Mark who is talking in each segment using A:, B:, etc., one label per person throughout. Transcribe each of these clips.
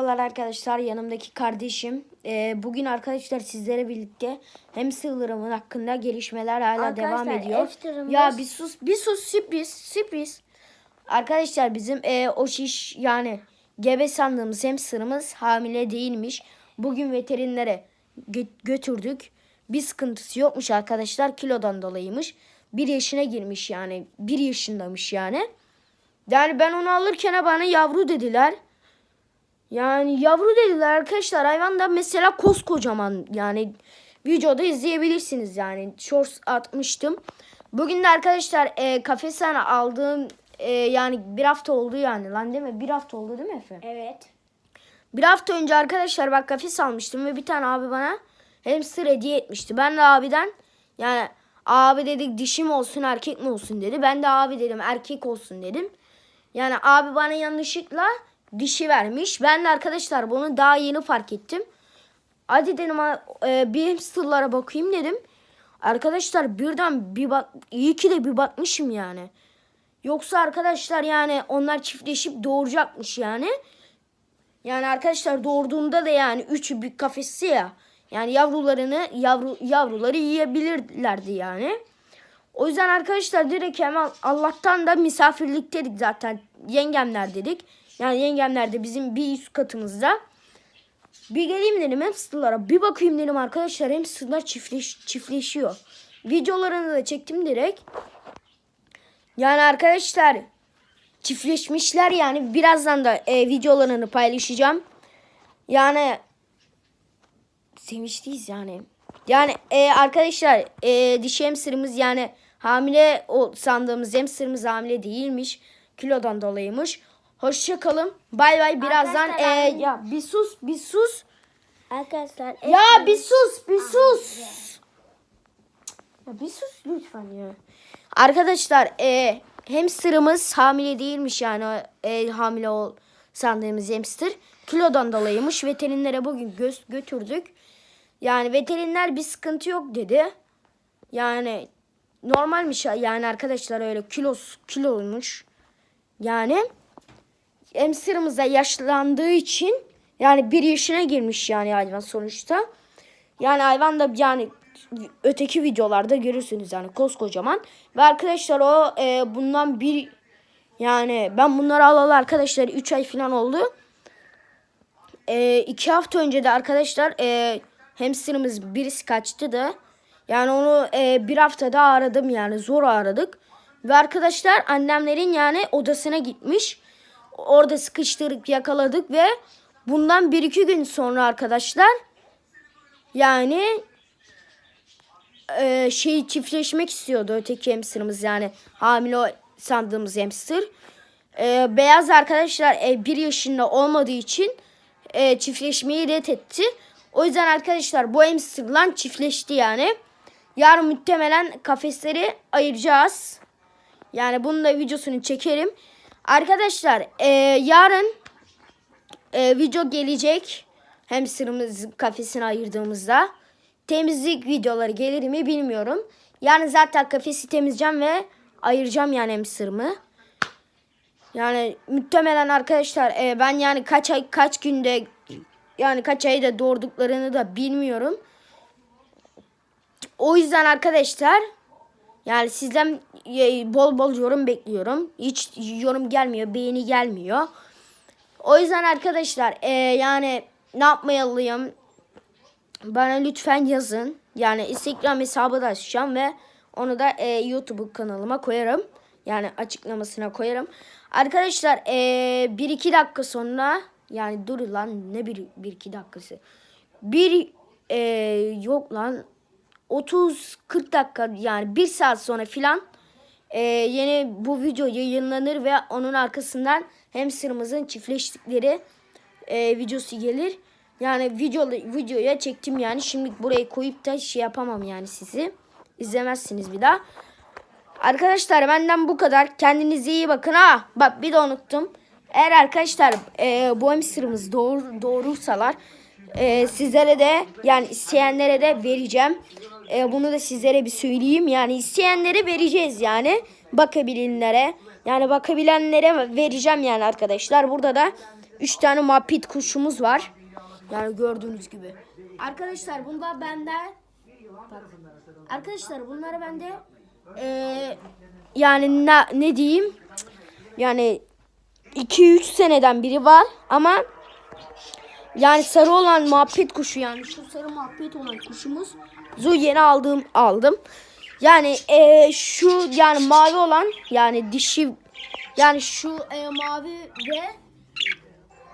A: Merhabalar arkadaşlar yanımdaki kardeşim. Ee, bugün arkadaşlar sizlere birlikte hem sığırımın hakkında gelişmeler hala
B: Arkadaşlar,
A: devam ediyor.
B: iftarımız-
A: Ya bir sus bir sus sürpriz sürpriz. Arkadaşlar bizim e, o şiş yani gebe sandığımız hamsterımız hamile değilmiş. Bugün veterinere gö- götürdük. Bir sıkıntısı yokmuş arkadaşlar kilodan dolayıymış. Bir yaşına girmiş yani bir yaşındamış yani. Yani ben onu alırken bana yavru dediler. Yani yavru dediler arkadaşlar. Hayvan da mesela koskocaman yani videoda izleyebilirsiniz yani. Shorts atmıştım. Bugün de arkadaşlar e, kafesten aldığım e, yani bir hafta oldu yani lan değil mi? Bir hafta oldu değil mi Efe?
B: Evet.
A: Bir hafta önce arkadaşlar bak kafes almıştım ve bir tane abi bana hamster hediye etmişti. Ben de abiden yani abi dedik dişi mi olsun erkek mi olsun dedi. Ben de abi dedim erkek olsun dedim. Yani abi bana yanlışlıkla dişi vermiş. Ben de arkadaşlar bunu daha yeni fark ettim. Hadi dedim e, bir hamsterlara bakayım dedim. Arkadaşlar birden bir bak iyi ki de bir bakmışım yani. Yoksa arkadaşlar yani onlar çiftleşip doğuracakmış yani. Yani arkadaşlar doğurduğunda da yani üçü bir kafesi ya. Yani yavrularını yavru yavruları yiyebilirlerdi yani. O yüzden arkadaşlar direkt hemen Allah'tan da misafirlikteydik zaten. Yengemler dedik. Yani yengemler de bizim bir üst katımızda. Bir geleyim dedim hamsterlara. Bir bakayım dedim arkadaşlar hamsterlar çiftleş, çiftleşiyor. Videolarını da çektim direkt. Yani arkadaşlar çiftleşmişler yani birazdan da e, videolarını paylaşacağım. Yani sevinçliyiz yani. Yani e, arkadaşlar e, dişi hamsterımız yani hamile o sandığımız hamsterımız hamile değilmiş. Kilodan dolayıymış. Hoşça kalın. Bay bay. Birazdan e,
B: Arkadaşlar,
A: ya bir sus bir sus.
B: Arkadaşlar.
A: Ya bir sus bir sus. Ya bir sus lütfen ya. Arkadaşlar e, hamsterımız hamile değilmiş yani e, hamile ol sandığımız hamster. Kilodan dolayıymış. Veterinere bugün göz götürdük. Yani veteriner bir sıkıntı yok dedi. Yani normalmiş yani arkadaşlar öyle kilos kiloymuş. Yani hamsterımız da yaşlandığı için yani bir yaşına girmiş yani hayvan sonuçta. Yani hayvan da yani öteki videolarda görürsünüz yani koskocaman. Ve arkadaşlar o e, bundan bir yani ben bunları alalı arkadaşlar 3 ay falan oldu. 2 hafta önce de arkadaşlar e, hamsterımız birisi kaçtı da. Yani onu e, bir haftada aradım yani zor aradık. Ve arkadaşlar annemlerin yani odasına gitmiş. Orada sıkıştırıp yakaladık ve bundan bir iki gün sonra arkadaşlar yani e, şey çiftleşmek istiyordu öteki hamsterımız yani hamile sandığımız hamster. E, beyaz arkadaşlar e, bir yaşında olmadığı için e, çiftleşmeyi reddetti. O yüzden arkadaşlar bu hamsterla çiftleşti yani. Yarın muhtemelen kafesleri ayıracağız. Yani bunun da videosunu çekerim. Arkadaşlar e, yarın e, video gelecek. Hamsterımız kafesini ayırdığımızda. Temizlik videoları gelir mi bilmiyorum. Yani zaten kafesi temizleyeceğim ve ayıracağım yani hamsterımı. Yani muhtemelen arkadaşlar e, ben yani kaç ay kaç günde yani kaç ayda doğurduklarını da bilmiyorum. O yüzden arkadaşlar yani sizden e, bol bol yorum bekliyorum. Hiç yorum gelmiyor, beğeni gelmiyor. O yüzden arkadaşlar e, yani ne yapmayalıyım? Bana lütfen yazın. Yani Instagram hesabı da açacağım ve onu da e, YouTube kanalıma koyarım. Yani açıklamasına koyarım. Arkadaşlar e, 1-2 dakika sonra yani dur lan ne 1-2 dakikası. Bir e, yok lan 30-40 dakika yani 1 saat sonra filan e, yeni bu video yayınlanır ve onun arkasından hamsterımızın çiftleştikleri e, videosu gelir. Yani video videoya çektim yani şimdi burayı koyup da şey yapamam yani sizi. İzlemezsiniz bir daha. Arkadaşlar benden bu kadar. Kendinize iyi bakın. Ha bak bir de unuttum. Eğer arkadaşlar e, bu hamsterımız doğur, doğurursalar e, sizlere de yani isteyenlere de vereceğim. E, bunu da sizlere bir söyleyeyim. Yani isteyenlere vereceğiz yani. Bakabilenlere. Yani bakabilenlere vereceğim yani arkadaşlar. Burada da 3 tane muhabbet kuşumuz var. Yani gördüğünüz gibi. Arkadaşlar bunlar bende. Bak. Arkadaşlar bunları bende eee yani ne, ne diyeyim? Yani 2-3 seneden biri var ama yani sarı olan muhabbet kuşu yani şu sarı muhabbet olan kuşumuz zu yeni aldığım aldım. Yani eee, şu yani mavi olan yani dişi yani şu eee, mavi ve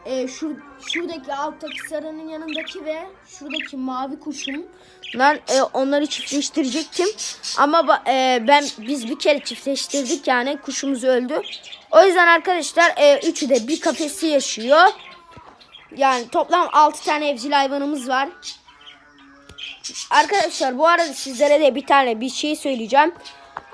A: eee, şu şuradaki alttaki sarının yanındaki ve şuradaki mavi kuşum ben eee, onları çiftleştirecektim ama eee, ben biz bir kere çiftleştirdik yani kuşumuz öldü. O yüzden arkadaşlar eee, üçü de bir kafesi yaşıyor. Yani toplam 6 tane evcil hayvanımız var. Arkadaşlar bu arada sizlere de bir tane bir şey söyleyeceğim.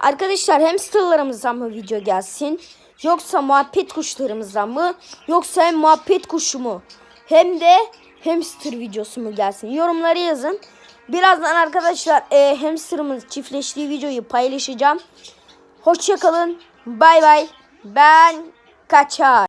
A: Arkadaşlar hamsterlarımızdan mı video gelsin? Yoksa muhabbet kuşlarımızdan mı? Yoksa hem muhabbet kuşu mu? Hem de hamster videosu mu gelsin? Yorumları yazın. Birazdan arkadaşlar e, hamsterımız çiftleştiği videoyu paylaşacağım. Hoşçakalın. Bay bay. Ben kaçar.